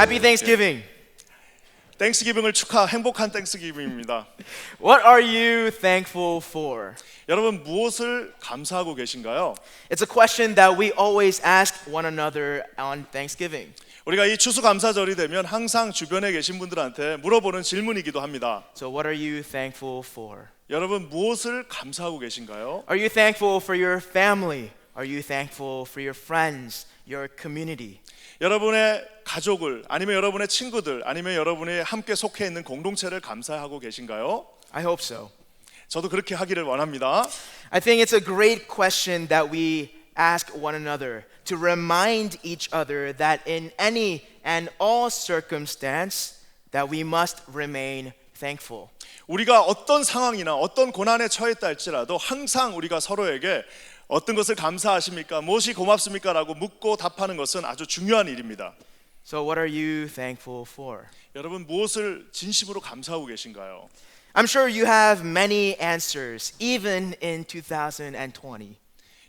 Happy Thanksgiving. 땡스기빙을 축하 행복한 땡스기빙입니다. What are you thankful for? 여러분 무엇을 감사하고 계신가요? It's a question that we always ask one another on Thanksgiving. 우리가 이 추수감사절이 되면 항상 주변에 계신 분들한테 물어보는 질문이기도 합니다. So, what are you thankful for? 여러분 무엇을 감사하고 계신가요? Are you thankful for your family? Are you thankful for your friends, your community? 여러분의 가족을 아니면 여러분의 친구들 아니면 여러분이 함께 속해 있는 공동체를 감사하고 계신가요? I hope so. 저도 그렇게 하기를 원합니다. I think it's a great question that we ask one another to remind each other that in any and all circumstance that we must remain thankful. 우리가 어떤 상황이나 어떤 고난에 처했다 할지라도 항상 우리가 서로에게 어떤 것을 감사하십니까? 무엇이 고맙습니까? 라고 묻고 답하는 것은 아주 중요한 일입니다. So what are you thankful for? 여러분 무엇을 진심으로 감사하고 계신가요? I'm sure you have many answers even in 2020.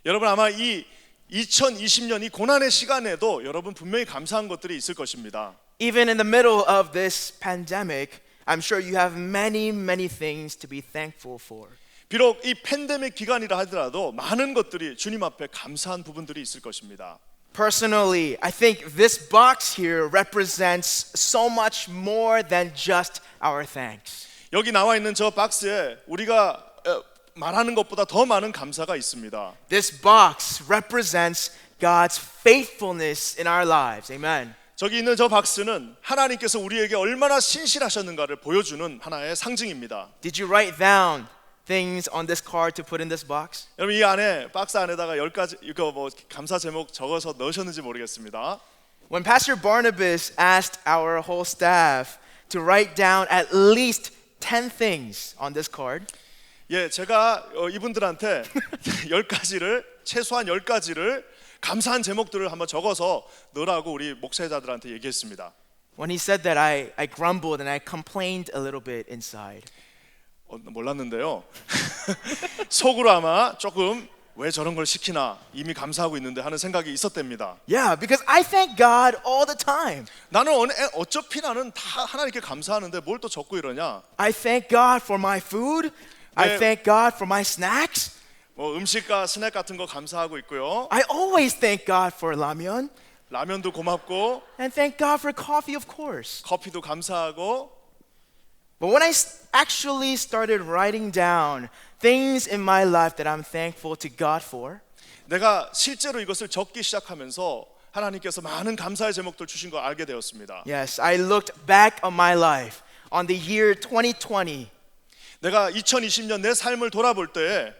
여러분 아마 이 2020년 이 고난의 시간에도 여러분 분명히 감사한 것들이 있을 것입니다. Even in the middle of this pandemic, I'm sure you have many many things to be thankful for. 비록 이 팬데믹 기간이라 하더라도 많은 것들이 주님 앞에 감사한 부분들이 있을 것입니다. Personally, I think this box here represents so much more than just our thanks. 여기 나와 있는 저 박스에 우리가 어, 말하는 것보다 더 많은 감사가 있습니다. This box represents God's faithfulness in our lives. Amen. 저기 있는 저 박스는 하나님께서 우리에게 얼마나 신실하셨는가를 보여주는 하나의 상징입니다. Did you write down things on this card to put in this box? 여러분 이 안에 박스 안에다가 열 가지 이거 뭐 감사 제목 적어서 넣으셨는지 모르겠습니다. When Pastor Barnabas asked our whole staff to write down at least 10 things on this card, 예, 제가 어, 이분들한테 열 가지를 최소한 열 가지를 감사한 제목들을 한번 적어서 넣으라고 우리 목사자들한테 얘기했습니다. when he said that, I, I grumbled and I complained a little bit inside. 어, 몰랐는데요. 속으로 아마 조금 왜 저런 걸 시키나 이미 감사하고 있는데 하는 생각이 있었답니다. Yeah, because I thank God all the time. 나는 어느- 에, 어차피 나는 다 하나님께 감사하는데 뭘 또 적고 이러냐? I thank God for my food. I 네. thank God for my snacks. 뭐 음식과 스낵 같은 거 감사하고 있고요. I always thank God for ramyeon. 라면도 고맙고 And thank God for coffee, of course. 커피도 감사하고 But when I s- actually started writing down things in my life that I'm thankful to God for, 내가 실제로 이것을 적기 시작하면서 하나님께서 많은 감사의 제목들 주신 걸 알게 되었습니다. yes, I looked back on my life on the year 2020. 내가 2020년 내 삶을 돌아볼 때에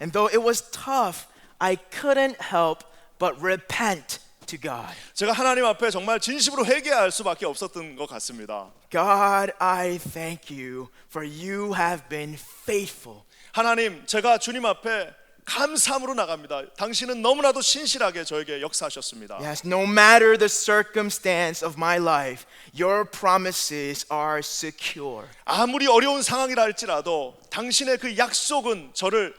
And though it was tough, I couldn't help but repent to God. 제가 하나님 앞에 정말 진심으로 회개할 수밖에 없었던 것 같습니다. God, I thank you for you have been faithful. 하나님, 제가 주님 앞에 감사함으로 나갑니다. 당신은 너무나도 신실하게 저에게 역사하셨습니다. Yes, no matter the circumstance of my life, your promises are secure. 아무리 어려운 상황이라 할지라도 당신의 그 약속은 저를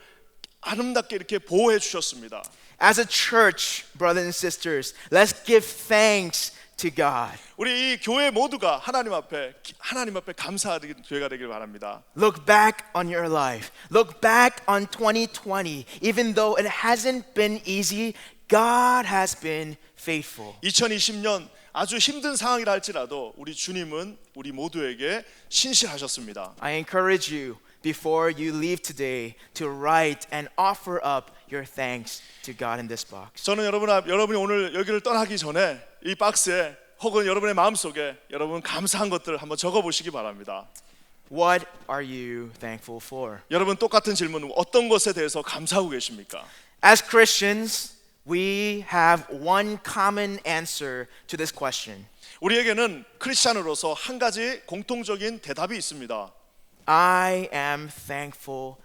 아름답게 이렇게 보호해 주셨습니다. As a church, brothers and sisters, let's give thanks to God. 우리 이 교회 모두가 하나님 앞에 하나님 앞에 감사하는 교회가 되길 바랍니다. Look back on your life. Look back on 2020. Even though it hasn't been easy, God has been faithful. 2020년 아주 힘든 상황이라 할지라도 우리 주님은 우리 모두에게 신실하셨습니다. I encourage you before you leave today to write and offer up your thanks to God in this box. 저는 여러분 앞 여러분이 오늘 여기를 떠나기 전에 이 박스에 혹은 여러분의 마음속에 여러분 감사한 것들 한번 적어 보시기 바랍니다. What are you thankful for? 여러분 똑같은 질문 어떤 것에 대해서 감사하고 계십니까? As Christians, we have one common answer to this question. 우리에게는 크리스천으로서 한 가지 공통적인 대답이 있습니다. I am thankful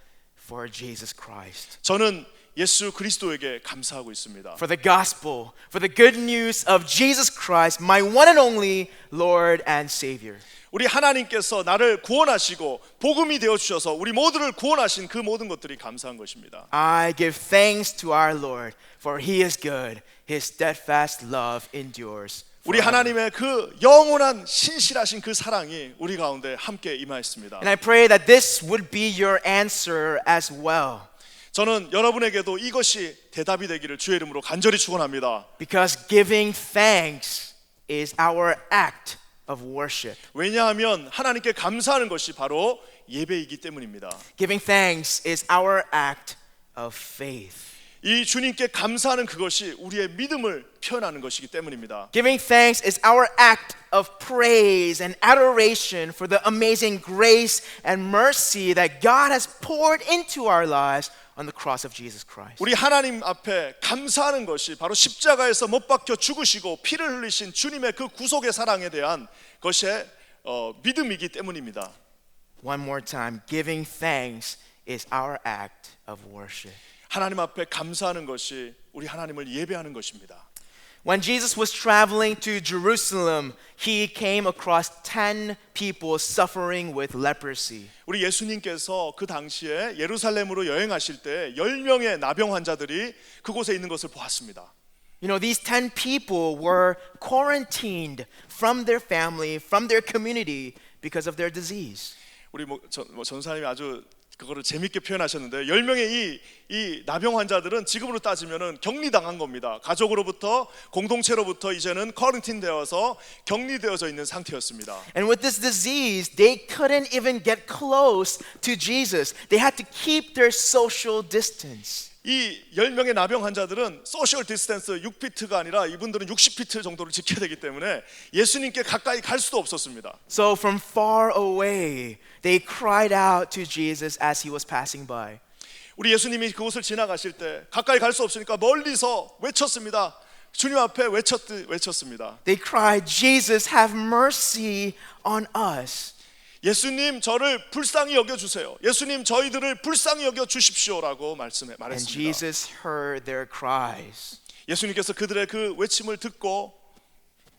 for Jesus Christ. 저는 예수 그리스도에게 감사하고 있습니다. For the gospel, for the good news of Jesus Christ, my one and only Lord and Savior. 우리 하나님께서 나를 구원하시고 복음이 되어 주셔서 우리 모두를 구원하신 그 모든 것들이 감사한 것입니다. I give thanks to our Lord, for he is good. His steadfast love endures 우리 하나님의 그 영원한 신실하신 그 사랑이 우리 가운데 함께 임하였습니다. And I pray that this would be your answer as well. 저는 여러분에게도 이것이 대답이 되기를 주의 이름으로 간절히 축원합니다. Because giving thanks is our act of worship. 왜냐하면 하나님께 감사하는 것이 바로 예배이기 때문입니다. Giving thanks is our act of faith. 이 주님께 감사하는 그것이 우리의 믿음을 표현하는 것이기 때문입니다. Giving thanks is our act of praise and adoration for the amazing grace and mercy that God has poured into our lives on the cross of Jesus Christ. 우리 하나님 앞에 감사하는 것이 바로 십자가에서 못 박혀 죽으시고 피를 흘리신 주님의 그 구속의 사랑에 대한 것의 어, 믿음이기 때문입니다. One more time, giving thanks is our act of worship. 하나님 앞에 감사하는 것이 우리 하나님을 예배하는 것입니다. When Jesus was traveling to Jerusalem, he came across 10 people suffering with leprosy. 우리 예수님께서 그 당시에 예루살렘으로 여행하실 때 10명의 나병 환자들이 그곳에 있는 것을 보았습니다. You know, these 10 people were quarantined from their family, from their community because of their disease. 우리 뭐, 전, 뭐 전사님이 아주 그거를 재밌게 표현하셨는데 10명의 이, 이 나병 환자들은 지금으로 따지면은 격리당한 겁니다. 가족으로부터 공동체로부터 이제는 쿼런틴 되어서 격리되어져 있는 상태였습니다. And with this disease, they couldn't even get close to Jesus. They had to keep their social distance. 이 10명의 나병 환자들은 소셜 디스턴스 6피트가 아니라 이분들은 60피트 정도를 지켜야 되기 때문에 예수님께 가까이 갈 수도 없었습니다. So from far away, they cried out to Jesus as he was passing by. 우리 예수님이 그곳을 지나가실 때 가까이 갈 수 없으니까 멀리서 외쳤습니다. 주님 앞에 외쳤 외쳤습니다. They cried, Jesus, have mercy on us. 예수님 저를 불쌍히 여겨 주세요. 예수님 저희들을 불쌍히 여겨 주십시오라고 말씀해 And 말했습니다. Jesus heard their cries. 예수님께서 그들의 그 외침을 듣고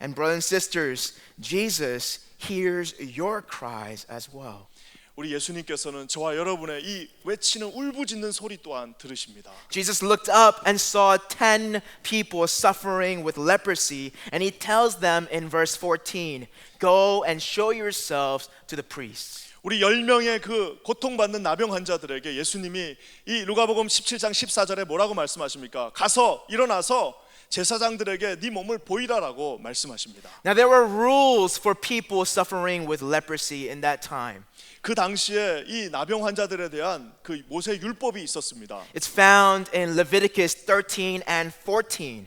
And brothers and sisters, Jesus hears your cries as well. 우리 예수님께서는 저와 여러분의 이 외치는 울부짖는 소리 또한 들으십니다. Jesus looked up and saw 10 people suffering with leprosy, and he tells them in verse 14 Go and show yourselves to the priests. 우리 10명의 그 고통받는 나병 환자들에게 예수님이 이 누가복음 17장 14절에 뭐라고 말씀하십니까? 가서 일어나서 제사장들에게 네 몸을 보이라라고 말씀하십니다. Now, there were rules for people suffering with leprosy in that time. 그 당시에 이 나병 환자들에 대한 그 모세 율법이 있었습니다. It's found in Leviticus 13 and 14.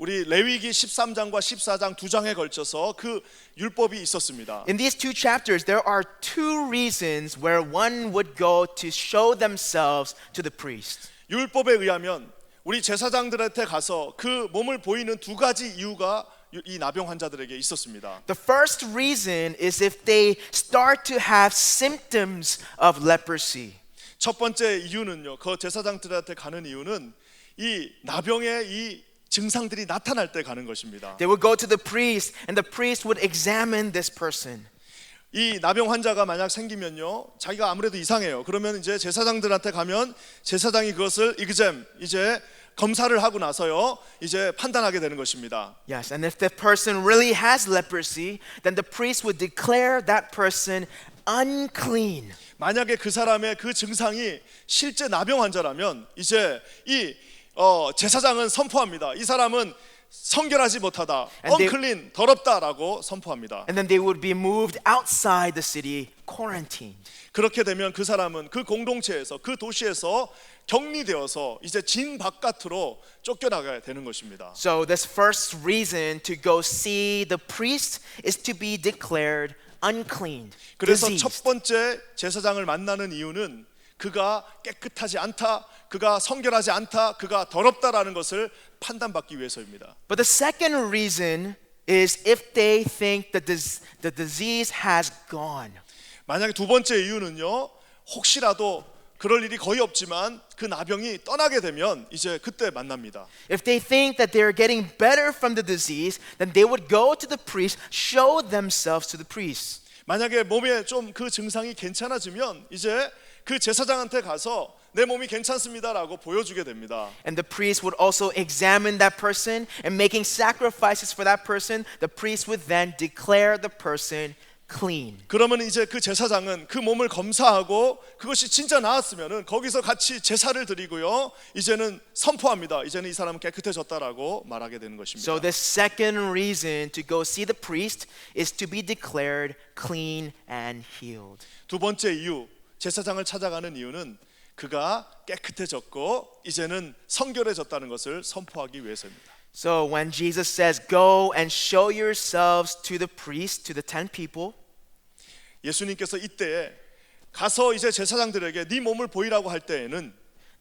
우리 레위기 13장과 14장 두 장에 걸쳐서 그 율법이 있었습니다. In these two chapters, there are two reasons where one would go to show themselves to the priest. 율법에 의하면 우리 제사장들한테 가서 그 몸을 보이는 두 가지 이유가 이 나병 환자들에게 있었습니다. The first reason is if they start to have symptoms of leprosy. 첫 번째 이유는요. 그 제사장들한테 가는 이유는 이 나병의 이 증상들이 나타날 때 가는 것입니다. They would go to the priest, and the priest would examine this person. 이 나병 환자가 만약 생기면요, 자기가 아무래도 이상해요. 그러면 이제 제사장들한테 가면 제사장이 그것을 이그잼 이제 검사를 하고 나서요, 이제 판단하게 되는 것입니다. Yes, and if the person really has leprosy, then the priest would declare that person unclean. 만약에 그 사람의 그 증상이 실제 나병 환자라면 이제 이 어, 제사장은 선포합니다. 이 사람은 성결하지 못하다, unclean, 더럽다라고 선포합니다. And then they would be moved outside the city, quarantined. 그렇게 되면 그 사람은 그 공동체에서 그 도시에서 격리되어서 이제 진 바깥으로 쫓겨나가야 되는 것입니다. So, this first reason to go see the priest is to be declared unclean. 그래서 diseased. 첫 번째 제사장을 만나는 이유는 그가 깨끗하지 않다, 그가 성결하지 않다, 그가 더럽다라는 것을 판단받기 위해서입니다. But the second reason is if they think that this, the disease has gone. 만약에 두 번째 이유는요, 혹시라도 그럴 일이 거의 없지만 그 나병이 떠나게 되면 이제 그때 만납니다. If they think that they're getting better from the disease, then they would go to the priest, show themselves to the priest. 만약에 몸에 좀 그 증상이 괜찮아지면 이제 그 제사장한테 가서 내 몸이 괜찮습니다라고 보여주게 됩니다. And the priest would also examine that person and making sacrifices for that person, the priest would then declare the person clean. 그러면 이제 그 제사장은 그 몸을 검사하고 그것이 진짜 나았으면은 거기서 같이 제사를 드리고요. 이제는 선포합니다. 이제는 이 사람은 깨끗해졌다라고 말하게 되는 것입니다. So the second reason to go see the priest is to be declared clean and healed. 두 번째 이유, 제사장을 찾아가는 이유는 그가 깨끗해졌고 이제는 성결해졌다는 것을 선포하기 위해서입니다. So when Jesus says, Go and show yourselves to the priest, to the ten people, 예수님께서 이때에 가서 이제 제사장들에게 네 몸을 보이라고 할 때에는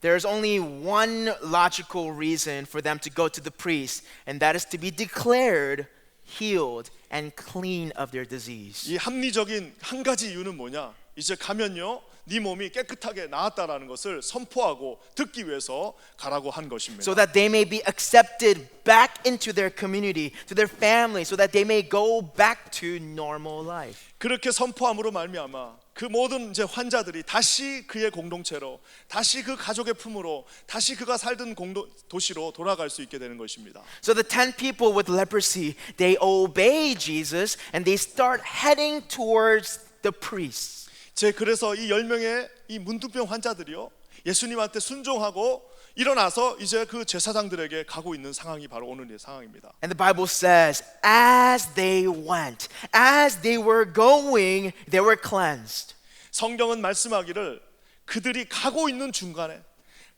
there's only one logical reason for them to go to the priest, and that is to be declared healed and clean of their disease. 이 합리적인 한 가지 이유는 뭐냐? 이제 가면요, 네 몸이 깨끗하게 나았다라는 것을 선포하고 듣기 위해서 가라고 한 것입니다. So that they may be accepted back into their community, to their family, so that they may go back to normal life. 그렇게 선포함으로 말미암아 그 모든 이제 환자들이 다시 그의 공동체로, 다시 그 가족의 품으로, 다시 그가 살던 공동 도시로 돌아갈 수 있게 되는 것입니다. So the 10 people with leprosy, they obey Jesus and they start heading towards the priests. 제 그래서 이 10명의 이 문둥병 환자들이요. 예수님한테 순종하고 일어나서 이제 그 제사장들에게 가고 있는 상황이 바로 오늘의 상황입니다. And the Bible says, as they went, as they were going, they were cleansed. 성경은 말씀하기를 그들이 가고 있는 중간에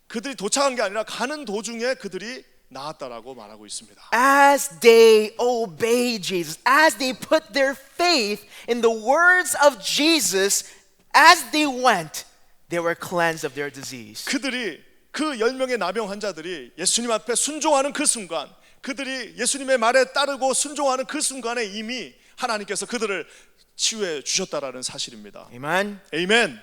그들이 도착한 게 아니라 가는 도중에 그들이 나았다라고 말하고 있습니다. As they obey Jesus, as they put their faith in the words of Jesus, as they went, they were cleansed of their disease. 그들이 그 10명의 나병 환자들이 예수님 앞에 순종하는 그 순간 그들이 예수님의 말에 따르고 순종하는 그 순간에 이미 하나님께서 그들을 치유해 주셨다라는 사실입니다. Amen. 에이멘.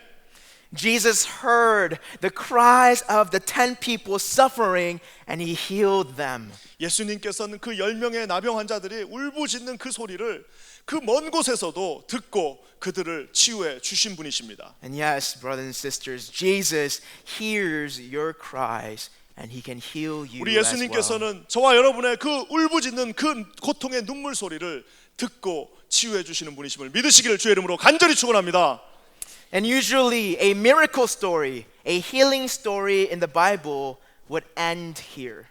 Jesus heard the cries of the 10 people suffering and he healed them. 예수님께서는 그 10명의 나병 환자들이 울부짖는 그 소리를 그 먼 곳에서도 듣고 그들을 치유해 주신 분이십니다. And yes, brothers and sisters, Jesus hears your cries and he can heal you. 우리 as well. 예수님께서는 저와 여러분의 그 울부짖는 그 고통의 눈물 소리를 듣고 치유해 주시는 분이심을 믿으시기를 주의 이름으로 간절히 축원합니다. And usually a miracle story, a healing story in the Bible would end here.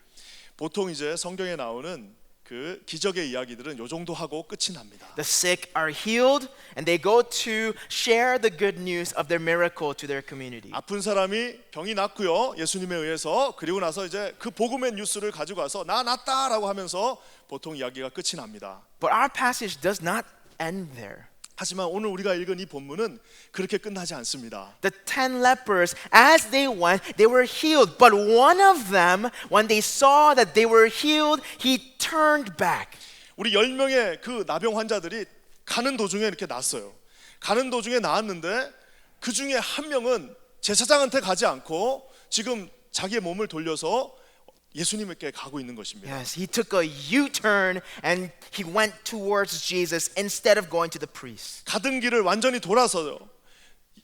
보통 이제 성경에 나오는 그 기적의 이야기들은 요 정도 하고 끝이 납니다. The sick are healed and they go to share the good news of their miracle to their community. 아픈 사람이 병이 낫고요. 예수님에 의해서 그리고 나서 이제 그 복음의 뉴스를 가지고 와서 나 낫다라고 하면서 보통 이야기가 끝이 납니다. But our passage does not end there. 하지만 오늘 우리가 읽은 이 본문은 그렇게 끝나지 않습니다. The ten lepers, as they went, they were healed. But one of them, when they saw that they were healed, he turned back. 우리 10명의 그 나병 환자들이 가는 도중에 이렇게 났어요. 가는 도중에 나왔는데 그 중에 한 명은 제사장한테 가지 않고 지금 자기의 몸을 돌려서 예수님께 가고 있는 것입니다. Yes, he took a U turn and he went towards Jesus instead of going to the priest. 가던 길을 완전히 돌아서요.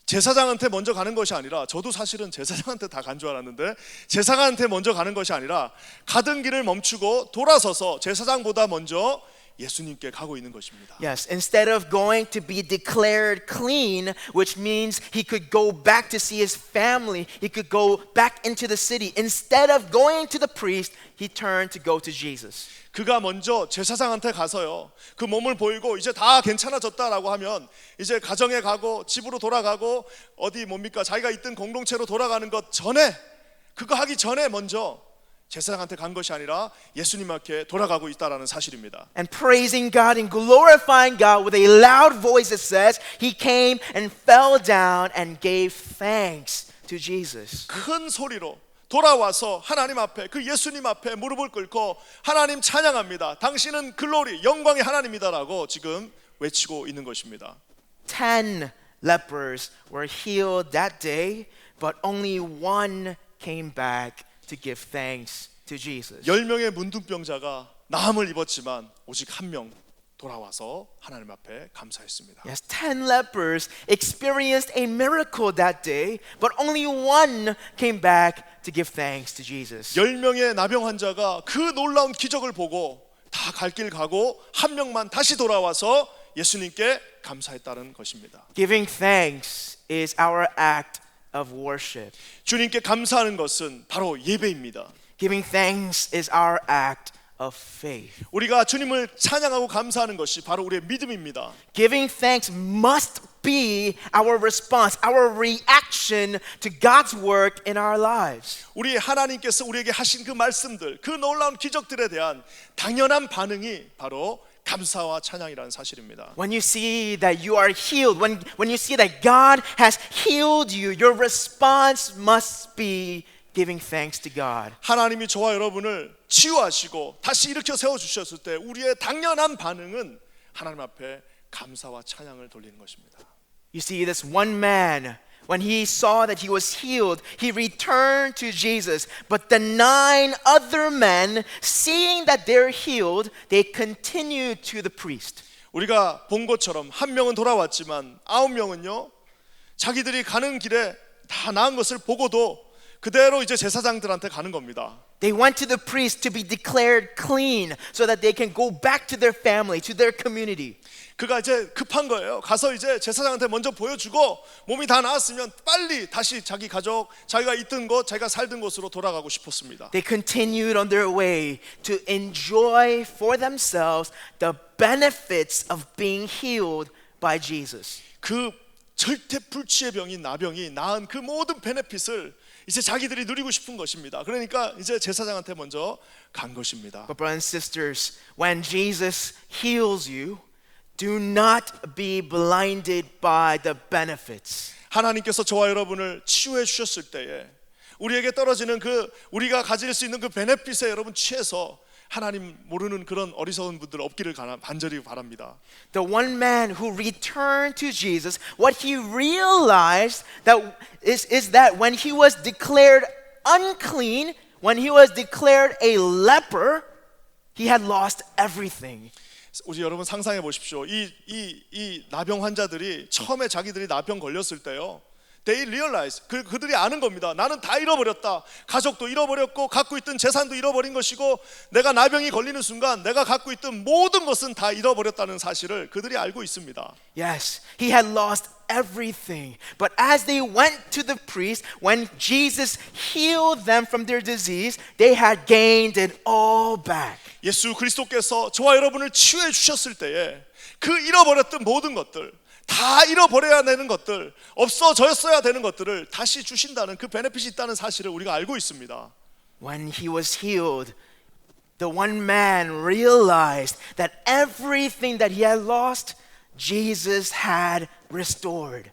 제사장한테 먼저 가는 것이 아니라 저도 사실은 제사장한테 다 간 줄 알았는데 제사장한테 먼저 가는 것이 아니라 가던 길을 멈추고 돌아서서 제사장보다 먼저 예수님께 가고 있는 것입니다. Yes, instead of going to be declared clean, which means he could go back to see his family, he could go back into the city. Instead of going to the priest, he turned to go to Jesus. 그가 먼저 제사장한테 가서요. 그 몸을 보이고 이제 다 괜찮아졌다라고 하면 이제 가정에 가고 집으로 돌아가고 어디 뭡니까 자기가 있던 공동체로 돌아가는 것 전에 그거 하기 전에 먼저 제사장한테 간 것이 아니라 예수님 앞에 돌아가고 있다라는 사실입니다. And praising God and glorifying God with a loud voice, it says, he came and fell down and gave thanks to Jesus. 큰 소리로 돌아와서 하나님 앞에 그 예수님 앞에 무릎을 꿇고 하나님 찬양합니다. 당신은 글로리 영광의 하나님이다라고 지금 외치고 있는 것입니다. Ten lepers were healed that day, but only one came back to give thanks to Jesus. 열 명의 문둥병자가 나음을 입었지만 오직 한 명 돌아와서 하나님 앞에 감사했습니다. Yes, 10 lepers experienced a miracle that day, but only one came back to give thanks to Jesus. 10명의 나병 환자가 그 놀라운 기적을 보고 다 갈 길 가고 한 명만 다시 돌아와서 예수님께 감사했다는 것입니다. Giving thanks is our act of worship. 주님께 감사하는 것은 바로 예배입니다. Giving thanks is our act of faith. 우리가 주님을 찬양하고 감사하는 것이 바로 우리의 믿음입니다. Giving thanks must be our response, our reaction to God's work in our lives. 우리 하나님께서 우리에게 하신 그 말씀들, 그 놀라운 기적들에 대한 당연한 반응이 바로 감사와 찬양이라는 사실입니다. When you see that you are healed, when, when you see that God has healed you, your response must be giving thanks to God. 하나님이 저와 여러분을 치유하시고 다시 일으켜 세워 주셨을 때 우리의 당연한 반응은 하나님 앞에 감사와 찬양을 돌리는 것입니다. You see, this one man, when he saw that he was healed, he returned to Jesus. But the nine other men, seeing that they're healed, they continued to the priest. 우리가 본 것처럼 한 명은 돌아왔지만 아홉 명은요 자기들이 가는 길에 다 나은 것을 보고도 그대로 이제 제사장들한테 가는 겁니다. They went to the priest to be declared clean so that they can go back to their family, to their community. 그가 이제 급한 거예요. 가서 이제 제사장한테 먼저 보여주고 몸이 다 나았으면 빨리 다시 자기 가족, 자기가 있던 곳, 자기가 살던 곳으로 돌아가고 싶었습니다. They continued on their way to enjoy for themselves the benefits of being healed by Jesus. 그 절대 불치의 병인 나병이 나은 그 모든 베네핏을 이제 자기들이 누리고 싶은 것입니다. 그러니까 이제 제사장한테 먼저 간 것입니다. But brothers and sisters, when Jesus heals you, do not be blinded by the benefits. 하나님께서 저와 여러분을 치유해 주셨을 때에 우리에게 떨어지는 그 우리가 가질 수 있는 그 베네핏에 여러분 취해서 하나님 모르는 그런 어리석은 분들 없기를 가나- 간절히 바랍니다. The one man who returned to Jesus, what he realized that is, is that when he was declared unclean, when he was declared a leper, he had lost everything. 우리 여러분 상상해 보십시오. 이 이 이 나병 환자들이 처음에 자기들이 나병 걸렸을 때요. They realize 그 그들이 아는 겁니다. 나는 다 잃어버렸다. 가족도 잃어버렸고 갖고 있던 재산도 잃어버린 것이고 내가 나병이 걸리는 순간 내가 갖고 있던 모든 것은 다 잃어버렸다는 사실을 그들이 알고 있습니다. Yes, he had lost everything. But as they went to the priest, when Jesus healed them from their disease, they had gained it all back. 예수 그리스도께서 저와 여러분을 치유해 주셨을 때에 그 잃어버렸던 모든 것들 다 잃어버려야 되는 것들 없어졌어야 되는 것들을 다시 주신다는 그 베네핏이 있다는 사실을 우리가 알고 있습니다. When he was healed, the one man realized that everything that he had lost, Jesus had restored.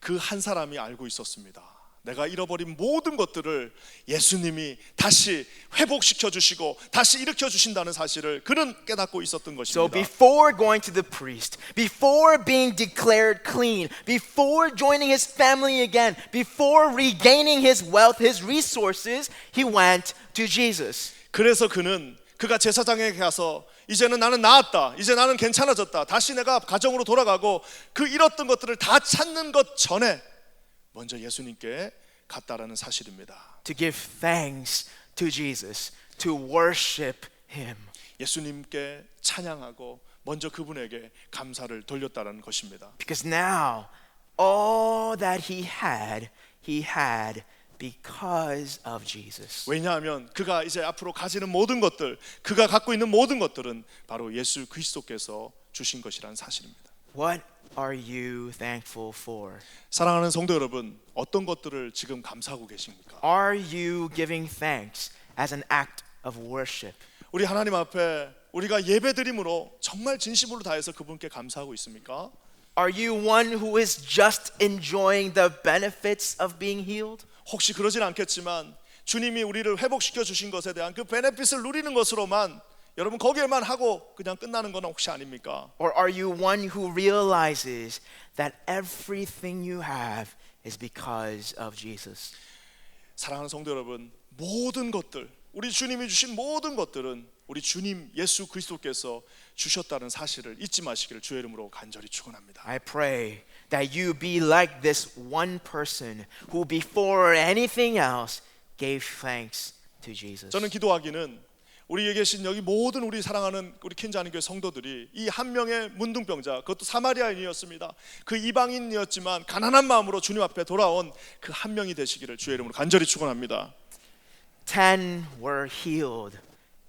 그 한 사람이 알고 있었습니다. 내가 잃어버린 모든 것들을 예수님이 다시 회복시켜 주시고 다시 일으켜 주신다는 사실을 그는 깨닫고 있었던 So 것입니다. before going to the priest, before being declared clean, before joining his family again, before regaining his wealth, his resources, he went to Jesus. 그래서 그는 그가 제사장에게 가서 이제는 나는 나았다. 이제 나는 괜찮아졌다. 다시 내가 가정으로 돌아가고 그 잃었던 것들을 다 찾는 것 전에 먼저 예수님께 갔다라는 사실입니다. To give thanks to Jesus, to worship him. 예수님께 찬양하고 먼저 그분에게 감사를 돌렸다라는 것입니다. Because now, all that he had, he had because of Jesus. 왜냐하면 그가 이제 앞으로 가지는 모든 것들, 그가 갖고 있는 모든 것들은 바로 예수 그리스도께서 주신 것이라는 사실입니다. What are you thankful for? 사랑하는 성도 여러분, 어떤 것들을 지금 감사하고 계십니까? Are you giving thanks as an act of worship? 우리 하나님 앞에 우리가 예배드림으로 정말 진심으로 다해서 그분께 감사하고 있습니까? Are you one who is just enjoying the benefits of being healed? 혹시 그러진 않겠지만 주님이 우리를 회복시켜 주신 것에 대한 그 베네핏을 누리는 것으로만 여러분 거기에만 하고 그냥 끝나는 건 혹시 아닙니까? Or are you one who realizes that everything you have is because of Jesus? 사랑하는 성도 여러분, 모든 것들 우리 주님이 주신 모든 것들은 우리 주님 예수 그리스도께서 주셨다는 사실을 잊지 마시기를 주의 이름으로 간절히 축원합니다. I pray that you be like this one person who before anything else gave thanks to Jesus. 저는 기도하기는 우리에 계신 여기 모든 우리 사랑하는 우리 킨자는 교회 성도들이 이 한 명의 문둥병자 그것도 사마리아인이었습니다. 그 이방인이었지만 가난한 마음으로 주님 앞에 돌아온 그 한 명이 되시기를 주의 이름으로 간절히 축원합니다. Ten were healed,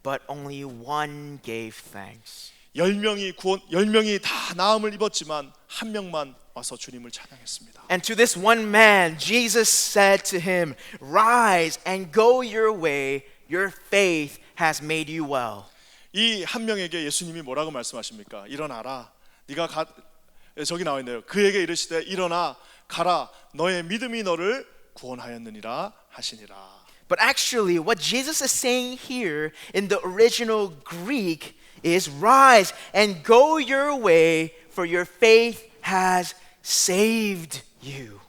but only one gave thanks. 열 명이 구원 열 명이 다 나음을 입었지만 한 명만 와서 주님을 찬양했습니다. And to this one man, Jesus said to him, Rise and go your way. Your faith has made you well. 이 한 명에게 예수님이 뭐라고 말씀하십니까? 일어나라. 네가 가 예, 저기 나와 있네요. 그에게 이르시되 일어나 가라. 너의 믿음이 너를 구원하였느니라 하시니라. But actually, what Jesus is saying here in the original Greek is rise and go your way, for your faith has saved you.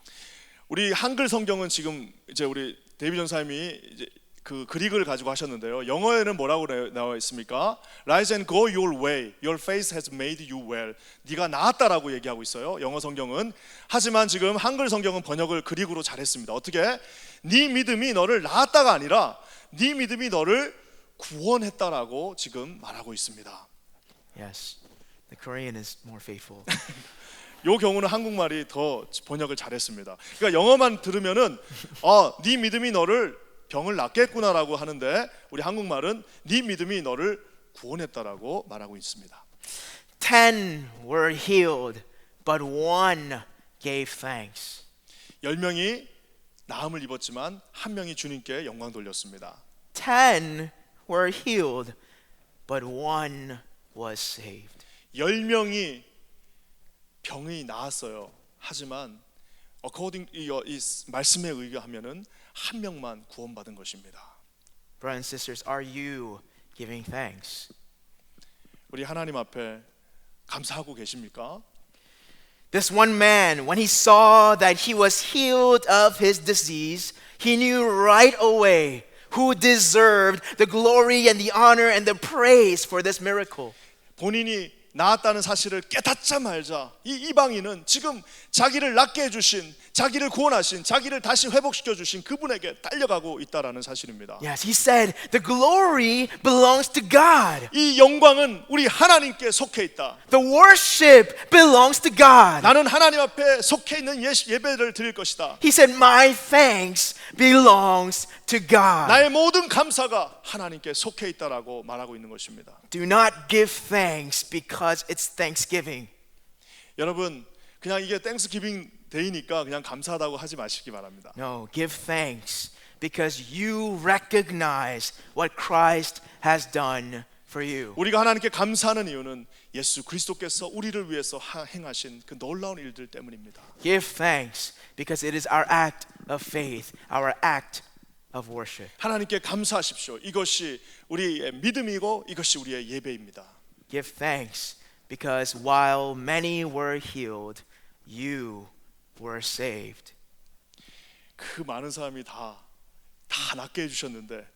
우리 한글 성경은 지금 이제 우리 데이비 전사님이 이제 그 그릭을 가지고 하셨는데요. 영어에는 뭐라고 나- 나와 있습니까? Rise and go your way. Your faith has made you well. 네가 나았다라고 얘기하고 있어요. 영어 성경은. 하지만 지금 한글 성경은 번역을 그릭으로 잘했습니다. 어떻게? 네 믿음이 너를 나았다가 아니라 네 믿음이 너를 구원했다라고 지금 말하고 있습니다. Yes, the Korean is more faithful. 요 경우는 한국말이 더 번역을 잘했습니다. 그러니까 영어만 들으면은 아, 네 믿음이 너를 병을 낫겠구나라고 하는데 우리 한국말은 네 믿음이 너를 구원했다라고 말하고 있습니다. Ten were healed, but one gave thanks. 열 명이 나음을 입었지만 한 명이 주님께 영광 돌렸습니다. Ten were healed, but one was saved. 열 명이 병이 나았어요. 하지만 according 이, 어, 이 말씀에 의하면은 한 명만 구원받은 것입니다. Brothers and sisters, are you giving thanks? 우리 하나님 앞에 감사하고 계십니까? This one man, when he saw that he was healed of his disease, he knew right away who deserved the glory and the honor and the praise for this miracle. 본인이 나았다는 사실을 깨닫자마자 이 이방인은 지금 자기를 낫게 해주신 자기를 구원하신 자기를 다시 회복시켜 주신 그분에게 딸려가고 있다라는 사실입니다. Yes, he said, The glory belongs to God. 이 영광은 우리 하나님께 속해 있다. The worship belongs to God. 나는 하나님 앞에 속해 있는 예- 예배를 드릴 것이다. He said, My thanks belongs to God. 나의 모든 감사가 하나님께 속해 있다라고 말하고 있는 것입니다. Do not give thanks because it's Thanksgiving. 여러분 그냥 이게 땡스기빙 데이니까 그냥 감사하다고 하지 마시기 바랍니다. No, give thanks because you recognize what Christ has done for you. 우리가 하나님께 감사하는 이유는 예수 그리스도께서 우리를 위해서 하- 행하신 그 놀라운 일들 때문입니다. Give thanks because it is our act of faith, our act of worship. 하나님께 감사하십시오. 이것이 우리의 믿음이고 이것이 우리의 예배입니다. Give thanks because while many were healed, you were saved. 그 많은 사람이 다 다 낫게 해주셨는데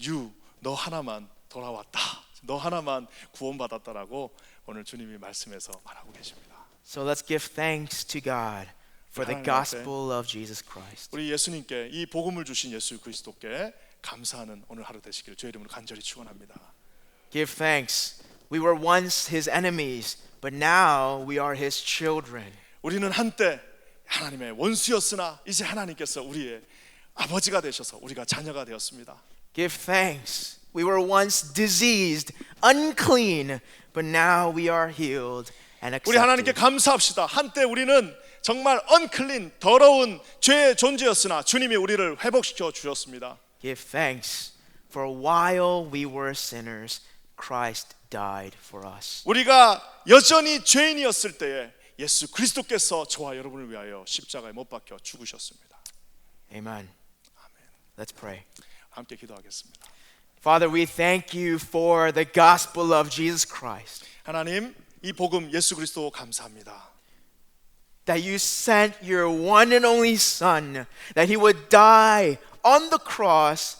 유너 하나만 돌아왔다. 너 하나만 구원받았다라고 오늘 주님이 말씀에서 말하고 계십니다. So let's give thanks to God for the gospel of Jesus Christ. 우리 예수님께 이 복음을 주신 예수 그리스도께 감사하는 오늘 하루 되시기를 주의 이름으로 간절히 축원합니다. Give thanks. We were once his enemies, but now we are his children. 우리는 한때 하나님의 원수였으나 이제 하나님께서 우리의 아버지가 되셔서 우리가 자녀가 되었습니다. Give thanks. We were once diseased, unclean, but now we are healed and 우리 하나님께 accepted. 감사합시다. 한때 우리는 정말 언클린 더러운 죄의 존재였으나 주님이 우리를 회복시켜 주셨습니다. Give thanks. For while we were sinners, Christ died for us. 우리가 여전히 죄인이었을 때에 예수 그리스도께서 저와 여러분을 위하여 십자가에 못 박혀 죽으셨습니다. Amen. Let's pray. 함께 기도하겠습니다. Father, we thank you for the gospel of Jesus Christ. 하나님, 이 복음 예수 그리스도 감사합니다. that you sent your one and only Son, that he would die on the cross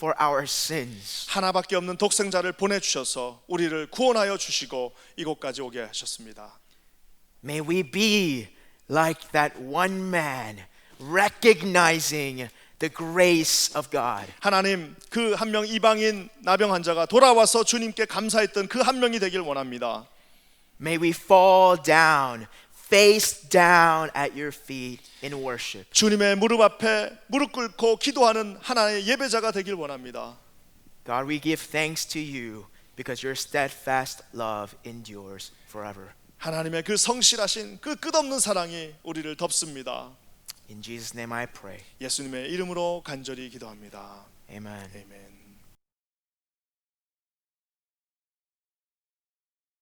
for our sins. 하나밖에 없는 독생자를 보내 주셔서 우리를 구원하여 주시고 이곳까지 오게 하셨습니다. May we be like that one man, recognizing the grace of God. 하나님 그 한 명 이방인 나병 환자가 돌아와서 주님께 감사했던 그 한 명이 되길 원합니다. May we fall down, face down at your feet in worship. 주님의 무릎 앞에 무릎 꿇고 기도하는 하나의 예배자가 되길 원합니다. God, we give thanks to you because your steadfast love endures forever. 하나님의 그 성실하신 그 끝없는 사랑이 우리를 덮습니다. In Jesus' name I pray. 예수님의 이름으로 간절히 기도합니다. Amen. 아멘.